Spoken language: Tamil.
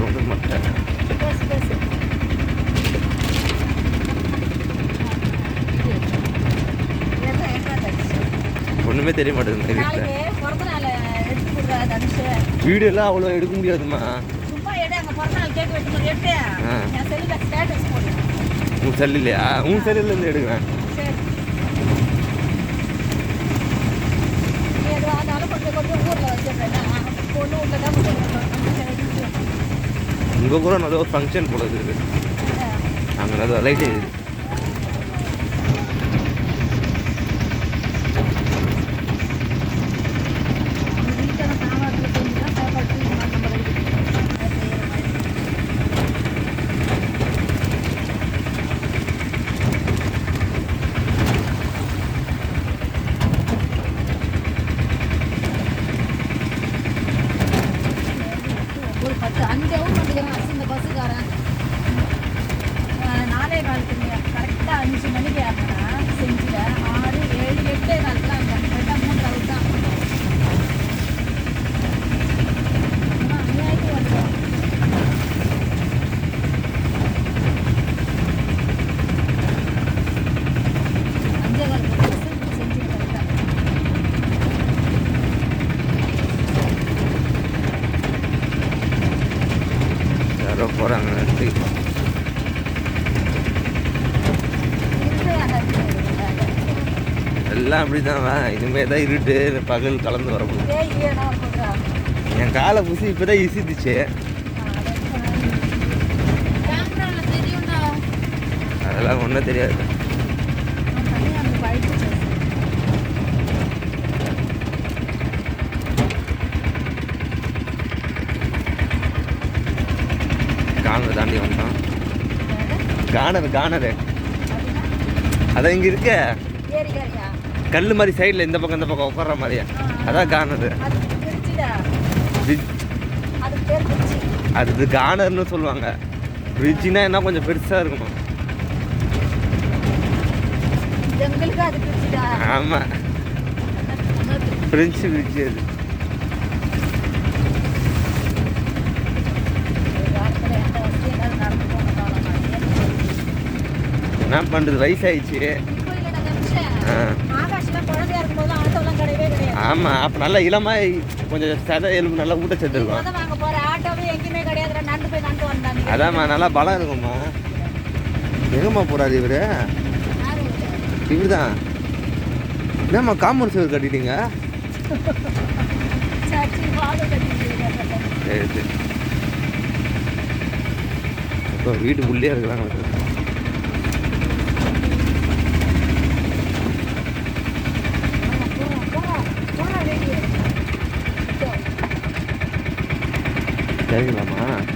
ஒன்றும் மாட்டேன்? ஒன்றுமே தெரிய மாட்டேங்குது வீடியோ எல்லாம் அவ்வளோ எடுக்க முடியாதுமா உன் செல்லுலையா? உன் செல்லுலேருந்து எடுக்கிறேன் கொஞ்சம் கொஞ்சம் ஊரில் வச்சிடுறேன். பொண்ணு வீட்டில் தான் உங்கள் கூட நல்ல ஒரு ஃபங்க்ஷன் போல இருக்குது அங்கே நல்ல லைட்டு நாலே காலத்துக்கு கரெக்டாக அஞ்சு மணிக்கு ஏறினா செஞ்சில் ஆறு ஏழு எட்டே காலத்தில் அங்கே கரெக்டாக மூணு அளவு தான் அநியாயத்துக்கு வந்துடும் அஞ்சே காலத்துக்கு செஞ்சு கரெக்டாக யாரோ போகிறாங்க எல்லாம் அப்படி தான் இனிமேல் தான் இருட்டு பகல் கலந்து வர முடியும். என் காலை புசி இப்போ தான் இசித்துச்சு அதெல்லாம் ஒன்றும் தெரியாது. கானரை காணரை தாண்டி வந்தோம். கானர் காணரு. அதான் இங்கே இருக்க? ஏறி ஏறியா? கல் மாதிரி சைடில் இந்த பக்கம் இந்த பக்கம் உட்கார்ற மாதிரியா? அதான் கானரு அது அது கானர்னு சொல்லுவாங்க. பிரிட்ஜினா என்ன கொஞ்சம் பெருசாக இருக்கணும் ஆமாம் ஃப்ரெஞ்சு பிரிட்ஜ் அது. என்ன பண்ணுறது வயசாயிடுச்சு. ஆ. ஆமாம் அப்போ நல்லா இளமாய் கொஞ்சம் சத எலும்பு நல்லா ஊட்டச்சத்து இருக்கும் அதாம்மா நல்லா பலம் இருக்கும்மா. எங்கம்மா போறாரு இவரு? இவர் தான் என்னம்மா காம்பவுண்ட் சுவர் கட்டிட்டீங்க. சரி சரி. இப்போ வீட்டு உள்ளே இருக்கிறாங்க Cari.